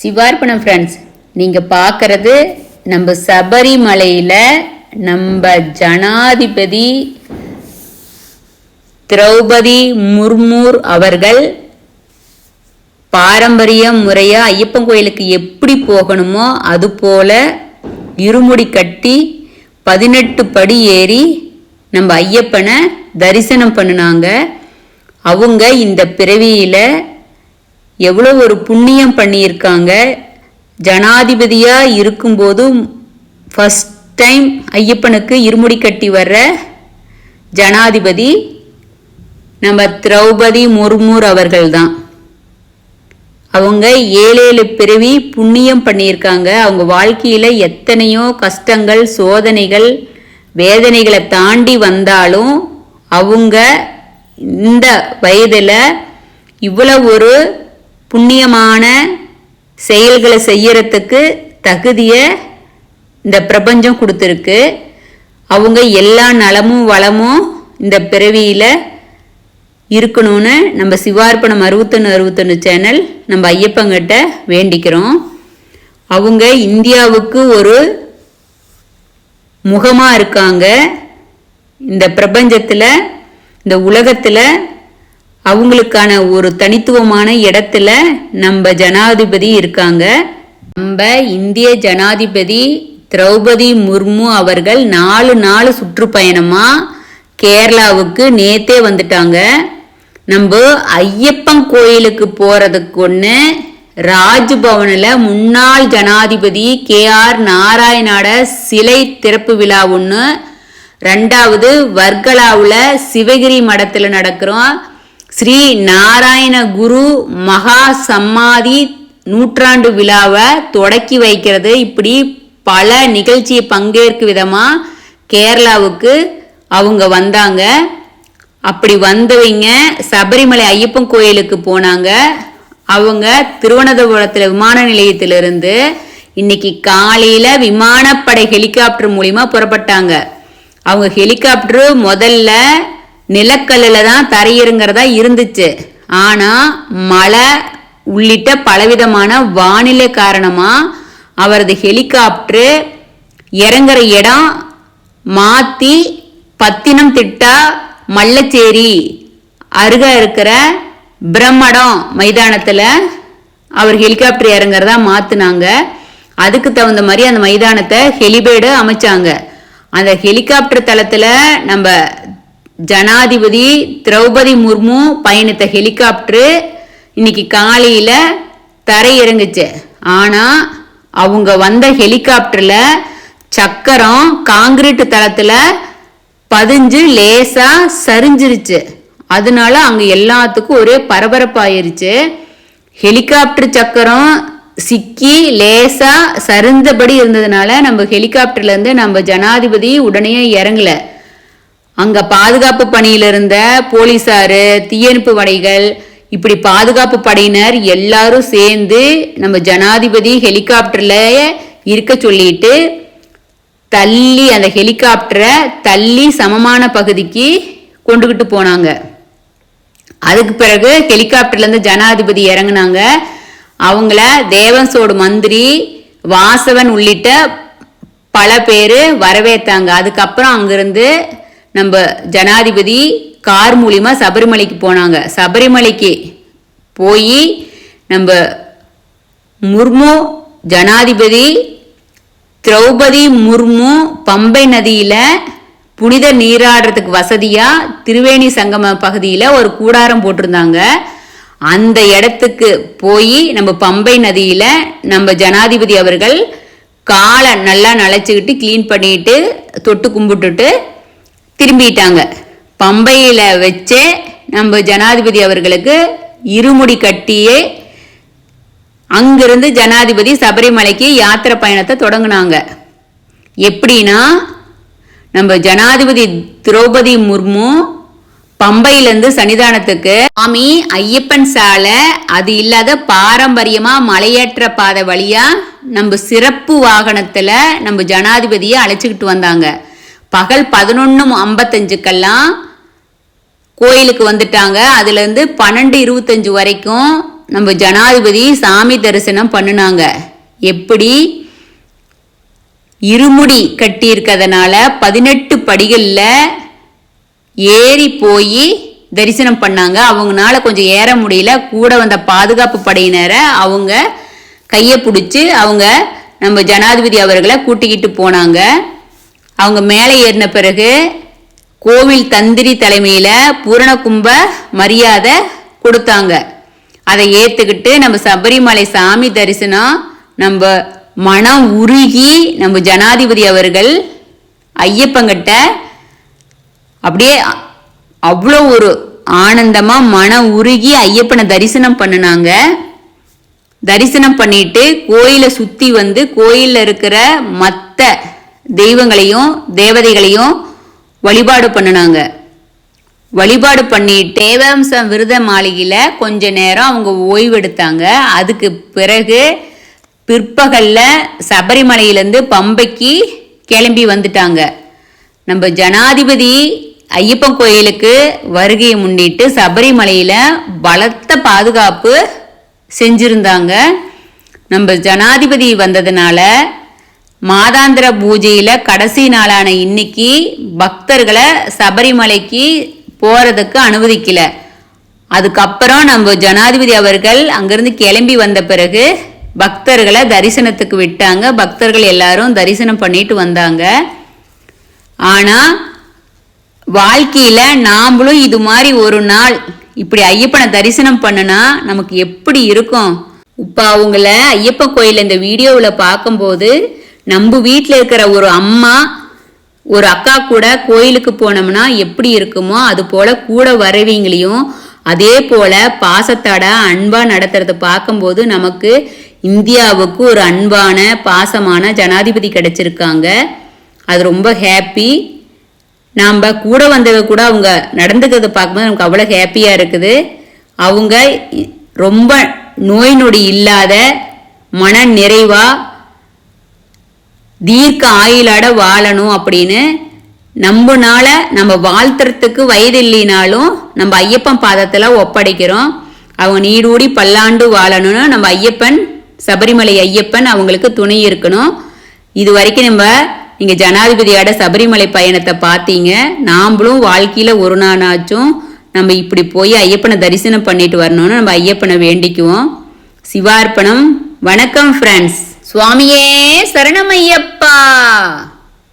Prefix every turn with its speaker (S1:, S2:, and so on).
S1: சிவார்ப்பணம் friends நீங்கள் பார்க்கறது நம்ம சபரிமலையில் நம்ம ஜனாதிபதி திரௌபதி முர்மூர் அவர்கள் பாரம்பரிய முறையாக ஐயப்பன் கோயிலுக்கு எப்படி போகணுமோ அது போல இருமுடி கட்டி பதினெட்டு படி ஏறி நம்ம ஐயப்பனை தரிசனம் பண்ணினாங்க. அவங்க இந்த பிறவியில் எவ்வளோ ஒரு புண்ணியம் பண்ணியிருக்காங்க. ஜனாதிபதியாக இருக்கும்போது ஃபஸ்ட் டைம் ஐயப்பனுக்கு இருமுடி கட்டி வர்ற ஜனாதிபதி நம்ம திரௌபதி முர்மூர் அவர்கள் தான் அவங்க ஏழு பிறவி புண்ணியம் பண்ணியிருக்காங்க. அவங்க வாழ்க்கையில் எத்தனையோ கஷ்டங்கள் சோதனைகள் வேதனைகளை தாண்டி வந்தாலும் அவங்க இந்த வயதில் இவ்வளோ ஒரு புண்ணியமான செயல்களை செய்யறதுக்கு தகுதியை இந்த பிரபஞ்சம் கொடுத்துருக்கு. அவங்க எல்லா நலமும் வளமும் இந்த பிறவியில் இருக்கணும்னு நம்ம சிவார்ப்பணம் அறுபத்தொன்று அறுபத்தொன்று சேனல் நம்ம ஐயப்பங்கிட்ட வேண்டிக்கிறோம். அவங்க இந்தியாவுக்கு ஒரு முகமாக இருக்காங்க. இந்த பிரபஞ்சத்தில் இந்த உலகத்தில் அவங்களுக்கான ஒரு தனித்துவமான இடத்துல நம்ம ஜனாதிபதி இருக்காங்க. நம்ம இந்திய ஜனாதிபதி திரௌபதி முர்மு அவர்கள் நாலு நாள் சுற்றுப்பயணமாக கேரளாவுக்கு நேத்தே வந்துட்டாங்க. நம்ம ஐயப்பன் கோயிலுக்கு போகிறதுக்கு ஒன்று ராஜ்பவனில் முன்னாள் ஜனாதிபதி கே ஆர் நாராயணோட சிலை திறப்பு விழா ஒன்று ரெண்டாவது வர்கலாவில் சிவகிரி மடத்தில் நடக்கிறோம். ஸ்ரீ நாராயண குரு மகா சம்மாதி நூற்றாண்டு விழாவை தொடக்கி வைக்கிறது. இப்படி பல நிகழ்ச்சியை பங்கேற்கும் விதமாக கேரளாவுக்கு அவங்க வந்தாங்க. அப்படி வந்தவங்க சபரிமலை ஐயப்பன் கோயிலுக்கு போனாங்க. அவங்க திருவனந்தபுரத்தில் விமான நிலையத்திலிருந்து இன்னைக்கு காலையில் விமானப்படை ஹெலிகாப்டர் மூலிமா புறப்பட்டாங்க. அவங்க ஹெலிகாப்டர் முதல்ல நிலக்கல்லில் தான் தரையிறங்கிறதா இருந்துச்சு. ஆனால் மழை உள்ளிட்ட பலவிதமான வானிலை காரணமாக அவரது ஹெலிகாப்டரு இறங்குற இடம் மாற்றி பத்தினம் திட்டா மல்லச்சேரி அருக இருக்கிற பிரம்மடம் மைதானத்தில் அவர் ஹெலிகாப்டர் இறங்குறதா மாற்றினாங்க அதுக்கு தகுந்த மாதிரி அந்த மைதானத்தை ஹெலிபேடு அமைச்சாங்க. அந்த ஹெலிகாப்டர் தளத்தில் நம்ம ஜனாதிபதி திரௌபதி முர்மு பயணித்த ஹெலிகாப்டரு இன்னைக்கு காலையில் தரையிறங்குச்சு. ஆனால் அவங்க வந்த ஹெலிகாப்டரில் சக்கரம் காங்கிரீட் தளத்தில் பதிஞ்சு லேசாக சரிஞ்சிருச்சு. அதனால அங்கே எல்லாத்துக்கும் ஒரே பரபரப்பாயிருச்சு. ஹெலிகாப்டர் சக்கரம் சிக்கி லேசாக சரிந்தபடி இருந்ததுனால நம்ம ஹெலிகாப்டர்லேருந்து நம்ம ஜனாதிபதி உடனே இறங்கலை. அங்க பாதுகாப்பு பணியில இருந்த போலீசாரு தீயணைப்பு படைகள் இப்படி பாதுகாப்பு படையினர் எல்லாரும் சேர்ந்து நம்ம ஜனாதிபதி ஹெலிகாப்டர்ல இருக்க சொல்லிட்டு தள்ளி அந்த ஹெலிகாப்டரை தள்ளி சமமான பகுதிக்கு கொண்டுகிட்டு போனாங்க. அதுக்கு பிறகு ஹெலிகாப்டர்லேருந்து ஜனாதிபதி இறங்குனாங்க. அவங்கள தேவன்சோடு மந்திரி வாசவன் உள்ளிட்ட பல பேர் வரவேற்றாங்க அதுக்கப்புறம் அங்கிருந்து நம்ம ஜனாதிபதி கார் மூலிமா சபரிமலைக்கு போனாங்க. சபரிமலைக்கு போய் நம்ம முர்மு ஜனாதிபதி திரௌபதி முர்மு பம்பை நதியில் புனித நீராடுறதுக்கு வசதியாக திருவேணி சங்கம பகுதியில் ஒரு கூடாரம் போட்டிருந்தாங்க. அந்த இடத்துக்கு போய் நம்ம பம்பை நதியில் நம்ம ஜனாதிபதி அவர்கள் காலை நல்லா நனைச்சிக்கிட்டு க்ளீன் பண்ணிட்டு தொட்டு கும்பிட்டுட்டு திரும்பிட்டாங்க. பம்பையில் வச்சே நம்ம ஜனாதிபதி அவர்களுக்கு இருமுடி கட்டியே அங்கிருந்து ஜனாதிபதி சபரிமலைக்கு யாத்திரை பயணத்தை தொடங்கினாங்க. எப்படின்னா நம்ம ஜனாதிபதி திரௌபதி முர்மு பம்பையிலேருந்து சன்னிதானத்துக்கு சுவாமி ஐயப்பன் சாலை அது இல்லாத பாரம்பரியமாக மலையேற்ற பாதை வழியாக நம்ம சிறப்பு வாகனத்தில் நம்ம ஜனாதிபதியை அழைச்சிக்கிட்டு வந்தாங்க. பகல் பதினொன்று ஐம்பத்தஞ்சுக்கெல்லாம் கோயிலுக்கு வந்துட்டாங்க. அதுலேருந்து பன்னெண்டு இருபத்தஞ்சு வரைக்கும் நம்ம ஜனாதிபதி சாமி தரிசனம் பண்ணுனாங்க. எப்படி? இருமுடி கட்டியிருக்கிறதுனால பதினெட்டு படிகளில் ஏறி போய் தரிசனம் பண்ணாங்க. அவங்கனால கொஞ்சம் ஏற முடியல. கூட வந்த பாதுகாப்பு படையினரை அவங்க கையை பிடிச்சி அவங்க நம்ம ஜனாதிபதி அவர்களை கூட்டிக்கிட்டு போனாங்க. அவங்க மேலே ஏறின பிறகு கோவில் தந்திரி தலைமையில் பூரணகும்ப மரியாதை கொடுத்தாங்க. அதை ஏற்றுக்கிட்டு நம்ம சபரிமலை சாமி தரிசனம் நம்ம மனம் உருகி நம்ம ஜனாதிபதி அவர்கள் ஐயப்பங்கிட்ட அப்படியே அவ்வளோ ஒரு ஆனந்தமாக மனம் உருகி ஐயப்பனை தரிசனம் பண்ணினாங்க. தரிசனம் பண்ணிட்டு கோயிலை சுற்றி வந்து கோயிலில் இருக்கிற மற்ற தெய்வங்களையும் தேவதைகளையும் வழிபாடு பண்ணினாங்க. வழிபாடு பண்ணிட்டு தேவம்சம் விருத மாளிகையில் கொஞ்ச நேரம் அவங்க ஓய்வெடுத்தாங்க. அதுக்கு பிறகு பிற்பகலில் சபரிமலையிலேருந்து பம்பைக்கு கிளம்பி வந்துட்டாங்க. நம்ம ஜனாதிபதி ஐயப்பன் கோயிலுக்கு வருகையை முன்னிட்டு சபரிமலையில் பலத்த பாதுகாப்பு செஞ்சுருந்தாங்க. நம்ம ஜனாதிபதி வந்ததுனால மாதாந்திர பூஜையில் கடைசி நாளான இன்னைக்கு பக்தர்களை சபரிமலைக்கு போகிறதுக்கு அனுமதிக்கல. அதுக்கப்புறம் நம்ம ஜனாதிபதி அவர்கள் அங்கேருந்து கிளம்பி வந்த பிறகு பக்தர்களை தரிசனத்துக்கு விட்டாங்க. பக்தர்கள் எல்லாரும் தரிசனம் பண்ணிட்டு வந்தாங்க. ஆனால் வாழ்க்கையில் நாமளும் இது மாதிரி ஒரு நாள் இப்படி ஐயப்பனை தரிசனம் பண்ணுனா நமக்கு எப்படி இருக்கும்? இப்போ அவங்கள ஐயப்பன் கோயில் இந்த வீடியோவில் பார்க்கும்போது நம்ம வீட்டில் இருக்கிற ஒரு அம்மா ஒரு அக்கா கூட கோயிலுக்கு போனோம்னா எப்படி இருக்குமோ அது போல கூட வரவங்களையும் அதே போல பாசத்தோட அன்பா நடத்துறத பார்க்கும்போது நமக்கு இந்தியாவுக்கு ஒரு அன்பான பாசமான ஜனாதிபதி கிடைச்சிருக்காங்க. அது ரொம்ப ஹாப்பி நாம் கூட வந்தவங்க கூட அவங்க நடந்துக்கிறத பார்க்கும்போது நமக்கு அவ்வளோ ஹாப்பியாக இருக்குது. அவங்க ரொம்ப நோய் நொடி இல்லாத மன நிறைவாக தீர்க்க ஆயுளாட வாழணும் அப்படின்னு நம்பனால நம்ம வாழ்த்துறதுக்கு வயது இல்லைனாலும் நம்ம ஐயப்பன் பாதத்தில் ஒப்படைக்கிறோம். அவங்க நீடூடி பல்லாண்டு வாழணும்னு நம்ம ஐயப்பன் சபரிமலை ஐயப்பன் அவங்களுக்கு துணை இருக்கணும். இது வரைக்கும் நம்ம நீங்கள் ஜனாதிபதியோட சபரிமலை பயணத்தை பார்த்தீங்க. நாம்ளும் வாழ்க்கையில் ஒரு நாளாச்சும் நம்ம இப்படி போய் ஐயப்பனை தரிசனம் பண்ணிட்டு வரணும்னு நம்ம ஐயப்பனை வேண்டிக்குவோம். சிவார்ப்பணம். வணக்கம் ஃப்ரெண்ட்ஸ் சுவாமியே சரணமையப்பா.